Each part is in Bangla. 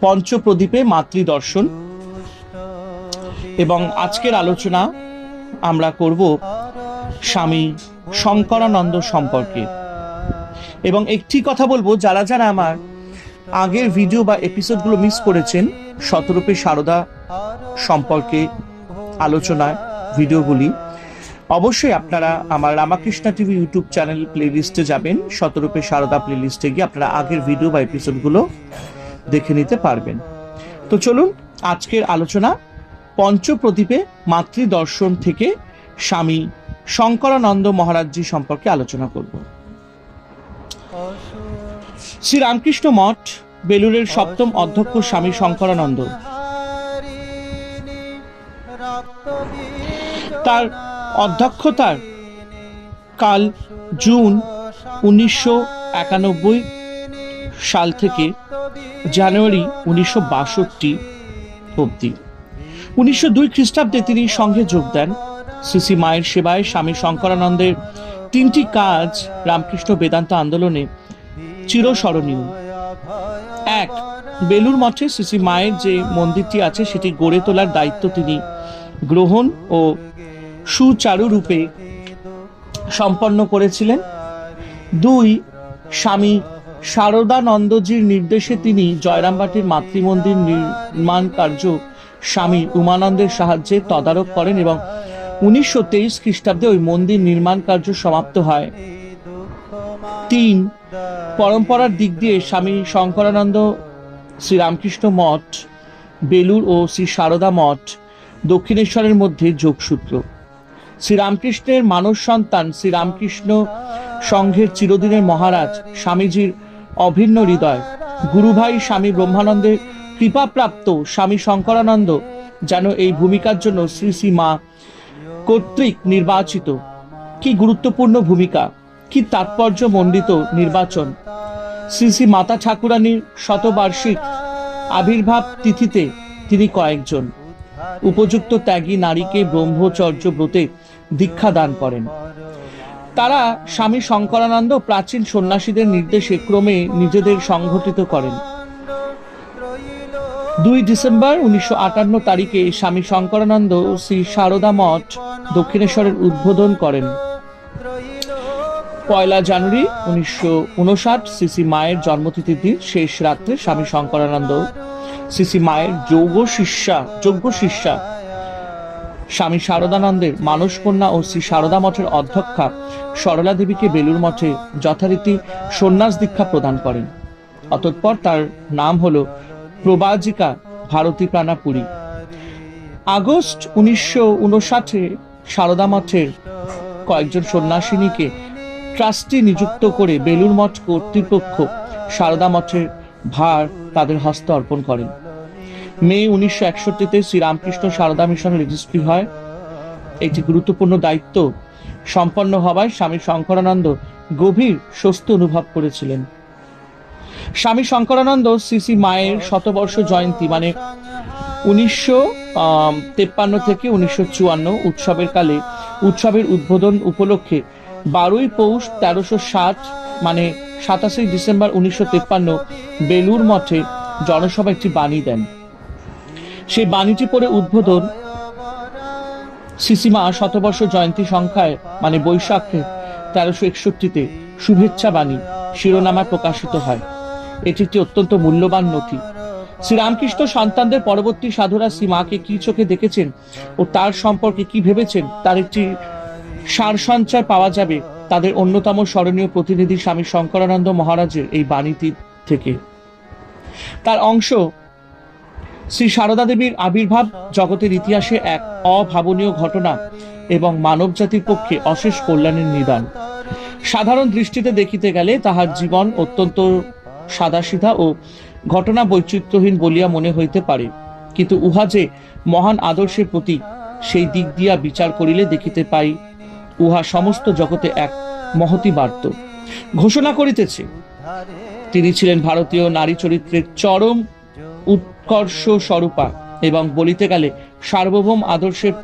পঞ্চপ্রদীপে মাতৃদর্শন। এবং আজকের আলোচনা আমরা করব স্বামী শঙ্করানন্দ সম্পর্কে। এবং একটি কথা বলব, যারা যারা আমার আগের ভিডিও বা এপিসোডগুলো মিস করেছেন, শতরূপে সারদা সম্পর্কে আলোচনায় ভিডিওগুলি, অবশ্যই আপনারা আমার রামাকৃষ্ণা টিভি ইউটিউব চ্যানেল প্লেলিস্টে যাবেন, শতরূপে সারদা প্লেলিস্টে গিয়ে আপনারা আগের ভিডিও বা এপিসোডগুলো দেখে নিতে পারবেন। তো চলুন, আজকের আলোচনা পঞ্চপ্রদীপে মাতৃদর্শন থেকে স্বামী শঙ্করানন্দ মহারাজজি সম্পর্কে আলোচনা করব। শ্রী রামকৃষ্ণ মঠ, বেলুরের সপ্তম অধ্যক্ষ স্বামী শঙ্করানন্দ। তার অধ্যক্ষতার কাল জুন উনিশশো একানব্বই সাল থেকে জানুয়ারি উনিশশো বাষট্টি অব্দি উনিশশো দুই খ্রিস্টাব্দে তিনি সঙ্গে যোগ দেন। শ্রী মায়ের সেবায় স্বামী শঙ্করানন্দের তিনটি কাজ রামকৃষ্ণ বেদান্ত আন্দোলনে চিরস্মরণীয়। এক, বেলুর মঠে শ্রী মায়ের যে মন্দিরটি আছে, সেটি গড়ে তোলার দায়িত্ব তিনি গ্রহণ ও সুচারু রূপে সম্পন্ন করেছিলেন। দুই, স্বামী শারদানন্দজির নির্দেশে তিনি জয়রামবাটির মাতৃমন্দির নির্মাণ কার্য স্বামী উমানন্দের সাহায্যে তদারক করেন এবং উনিশশো তেইশ খ্রিস্টাব্দে ওই মন্দির নির্মাণ কার্য সমাপ্ত হয়। তিন, পরম্পরার দিক দিয়ে স্বামী শঙ্করানন্দ, শ্রীরামকৃষ্ণ মঠ বেলুর ও শ্রী সারদা মঠ দক্ষিণেশ্বরের মধ্যে যোগসূত্র। শ্রীরামকৃষ্ণের মানস সন্তান শ্রীরামকৃষ্ণ সংঘের চিরদিনের মহারাজ স্বামীজির অভিন্ন হৃদয়। গুরুভাই স্বামী ব্রহ্মানন্দের কৃপাপ্রাপ্ত স্বামী শঙ্করানন্দ যেন এই ভূমিকার জন্য শ্রী শ্রী মা কর্তৃক নির্বাচিত। কি গুরুত্বপূর্ণ ভূমিকা, কি তাৎপর্য মণ্ডিত নির্বাচন। শ্রী শ্রী মাতা ঠাকুরানীর শতবার্ষিক আবির্ভাব তিথিতে তিনি কয়েকজন। উপযুক্ত ত্যাগী নারীকে ব্রহ্মচর্য ব্রতে দীক্ষা দান করেন। তারা স্বামী শঙ্করানন্দ প্রাচীন সন্ন্যাসীদের নির্দেশে ক্রমে নিজেদের সংগঠিত করেন। দুই ডিসেম্বর উনিশশো আটান্ন তারিখে স্বামী শঙ্করানন্দ শ্রী সারদা মঠ দক্ষিণেশ্বরের উদ্বোধন করেন। পয়লা জানুয়ারি উনিশশো উনষাট শ্রী মায়ের জন্মতিথির দিন শেষ রাত্রে স্বামী শঙ্করানন্দ সিসি মায়ের যোগ শিষ্যা যোগ্য শিষ্যা স্বামী শারদানন্দের মানসকন্যা ও শ্রী সারদা মঠের অধ্যক্ষা সরলা দেবীকে বেলুর মঠে যথারীতি সন্ন্যাস দীক্ষা প্রদান করেন। অতঃপর তার নাম হল প্রবাজিকা ভারতী প্রাণাপুরী আগস্ট উনিশশো উনষাটে সারদা মঠের কয়েকজন সন্ন্যাসিনীকে ট্রাস্টি নিযুক্ত করে বেলুর মঠ কর্তৃপক্ষ সারদা মঠের ভার তাদের হস্তে অর্পণ করেন। মে উনিশশো একষট্টিতে শ্রীরামকৃষ্ণ সারদা মিশন রেজিস্ট্রি হয়। একটি গুরুত্বপূর্ণ দায়িত্ব সম্পন্ন হওয়ায় স্বামী শঙ্করানন্দ গভীর স্বস্তি অনুভব করেছিলেন। স্বামী শঙ্করানন্দ শ্রী মায়ের শতবর্ষ জয়ন্তী মানে উনিশশো তেপ্পান্ন থেকে উনিশশো চুয়ান্ন উৎসবের কালে উৎসবের উদ্বোধন উপলক্ষে বারোই পৌষ তেরোশো ষাট মানে সাতাশে ডিসেম্বর উনিশশো তেপ্পান্ন বেলুর মঠে জনসভা একটি বাণী দেন। সেই বাণীটি পড়ে উদ্বোধন সিসিমা শতবর্ষ জয়ন্তী সংখ্যায় মানে বৈশাখে, তেরোশো একষট্টিতে শুভেচ্ছা বাণী শিরোনামায় প্রকাশিত হয়। এটি একটি অত্যন্ত মূল্যবান নথি। শ্রীরামকৃষ্ণ সন্তানদের পরবর্তী সাধুরা শ্রীমাকে কি চোখে দেখেছেন ও তার সম্পর্কে কি ভেবেছেন, তার একটি সার সঞ্চয় পাওয়া যাবে তাদের অন্যতম স্মরণীয় প্রতিনিধি স্বামী শঙ্করানন্দ মহারাজের এই বাণীটি থেকে। তার অংশ শ্রী সারদা দেবীর আবির্ভাব জগতের ইতিহাসে এক অভাবনীয় ঘটনা এবং মানব জাতির পক্ষে অশেষ কল্যাণের নিদান। সাধারণ দৃষ্টিতে দেখিতে গেলে তাহার জীবন অত্যন্ত সাদাসিধা ও ঘটনা বৈচিত্র্যহীন বলিয়া মনে হইতে পারে। কিন্তু উহা যে মহান আদর্শের প্রতীক, সেই দিক দিয়া বিচার করিলে দেখিতে পাই, উহা সমস্ত জগতে এক মহতি বার্ত। ঘোষণা করিতেছে, তিনি ছিলেন ভারতীয় নারী চরিত্রের চরম উৎকর্ষ স্বরূপা এবং বলিতে গেলে সার্বভৌম আদর্শের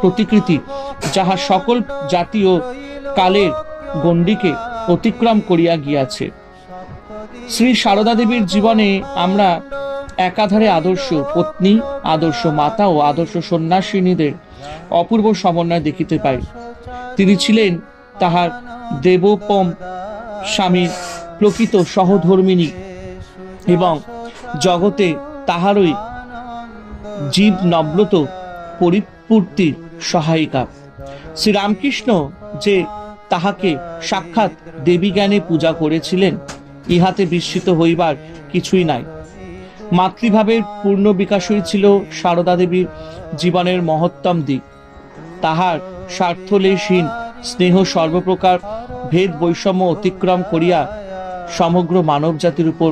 প্রতিকৃতি, যাহা সকল জাতীয় কালের গণ্ডিকে অতিক্রম করিয়া গিয়াছে। শ্রী সারদা দেবীর জীবনে আমরা একাধারে আদর্শ পত্নী, আদর্শ মাতা ও আদর্শ সন্ন্যাসিনীদের অপূর্ব সমন্বয় দেখিতে পাই। তিনি ছিলেন তাহার দেবপম স্বামীর প্রকৃত সহধর্মিণী এবং জগতে তাহারই জীব নব্রত পরিপূর্তির সহায়িকা। শ্রীরামকৃষ্ণ যে তাহাকে সাক্ষাৎ দেবী জ্ঞানে পূজা করেছিলেন, ইহাতে বিস্মিত হইবার কিছুই নাই। মাতৃভাবের পূর্ণ বিকাশই ছিল সারদা দেবীর জীবনের মহত্তম দিক। তাহার স্বার্থলেশহীন স্নেহ সর্বপ্রকার ভেদ বৈষম্য অতিক্রম করিয়া সমগ্র মানব জাতির উপর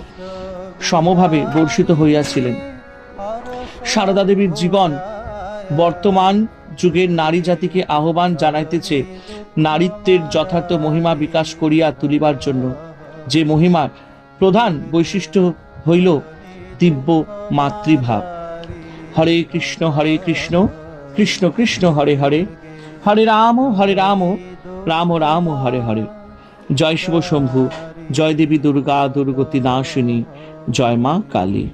সমভাবে বর্ষিত হইয়াছিলেন। সারদা দেবীর জীবন বর্তমান যুগের নারী জাতিকে আহ্বান জানাইতেছে নারীত্বের যথার্থ মহিমা বিকাশ করিয়া তুলিবার জন্য। যে মহিমার প্রধান বৈশিষ্ট্য হইল দিব্য মাতৃভাব। হরে কৃষ্ণ হরে কৃষ্ণ কৃষ্ণ কৃষ্ণ, হরে হরে হরে রাম হরে রাম রাম রাম, হরে হরে। জয় শিব শম্ভু। জয় দেবী দুর্গা দুর্গতি নাশিনী জয় মা কালী।